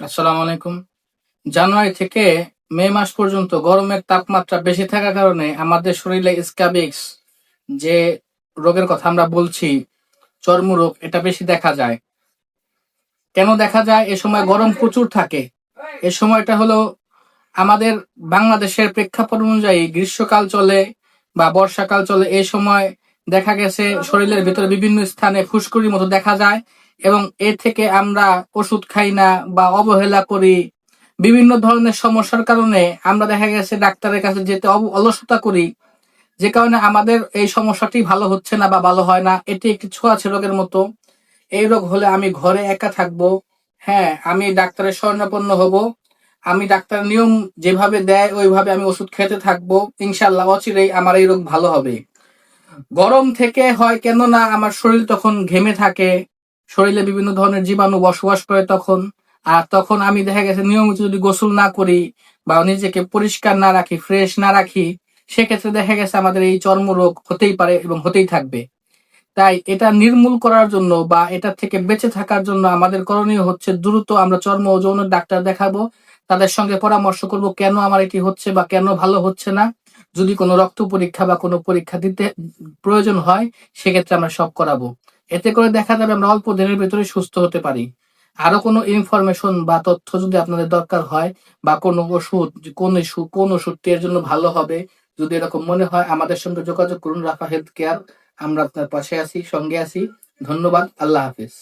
আসসালামু আলাইকুম। জানুয়ারি থেকে মে মাস পর্যন্ত গরমের তাপমাত্রা বেশি থাকার কারণে আমাদের শরীরে স্কাবিক্স যে রোগের কথা আমরা বলছি, চর্মরোগ, এটা বেশি দেখা যায়। কেন দেখা যায়? এ সময় গরম প্রচুর থাকে। এ সময়টা হলো আমাদের বাংলাদেশের প্রেক্ষাপট অনুযায়ী গ্রীষ্মকাল চলে বা বর্ষাকাল চলে। এ সময় দেখা গেছে শরীরের ভিতরে বিভিন্ন স্থানে ফুসকুড়ির মতো দেখা যায়। এবং এ থেকে আমরা ওষুধ খাই না বা অবহেলা করি, বিভিন্ন ধরনের সমস্যার কারণে আমরা দেখা গেছে ডাক্তারের কাছে যেতে অলসতা করি, যে কারণে আমাদের এই সমস্যাটি ভালো হচ্ছে না বা ভালো হয় না। এটি একটি ছোঁয়াছে রোগের মতো। এই রোগ হলে আমি ঘরে একা থাকব। হ্যাঁ আমি ডাক্তারের স্বর্ণাপন্ন হব। আমি ডাক্তার নিয়ম যেভাবে দেয়, ওইভাবে আমি ওষুধ খেতে থাকব। ইনশাল্লাহ অচিরেই আমার এই রোগ ভালো হবে। গরম থেকে হয় কেন না আমার শরীর তখন ঘেমে থাকে। শরীরে বিভিন্ন ধরনের জীবাণু বসবাস করে তখন। আর তখন আমি দেখা গেছে নিয়মিত যদি গোসল না করি বা নিজেকে পরিষ্কার না রাখি ফ্রেশ না রাখি, সেক্ষেত্রে দেখা গেছে আমাদের এই চর্মরোগ হতেই পারে এবং হতেই থাকবে। তাই এটা নির্মূল করার জন্য বা এটা থেকে বেঁচে থাকার জন্য আমাদের করণীয় হচ্ছে দ্রুত আমরা চর্ম ও যৌন ডাক্তার দেখাবো। তাদের সঙ্গে পরামর্শ করব কেন আমার এটি হচ্ছে বা কেন ভালো হচ্ছে না। যদি কোনো রক্ত পরীক্ষা বা কোনো পরীক্ষা দিতে প্রয়োজন হয়, সেক্ষেত্রে আমরা সব করাবো। এতে করে দেখা যাবে আমরা অল্প দিনের ভেতরে সুস্থ হতে পারি। আরও কোনো ইনফরমেশন বা তথ্য যদি আপনাদের দরকার হয় বা কোনো ওষুধ, কোন কোন ওষুধটি এর জন্য ভালো হবে, যদি এরকম মনে হয়, আমাদের সঙ্গে যোগাযোগ করুন, রাফা হেলথ কেয়ার, আমরা আপনার পাশে আছি, সঙ্গে আছি। ধন্যবাদ, আল্লাহ হাফিজ।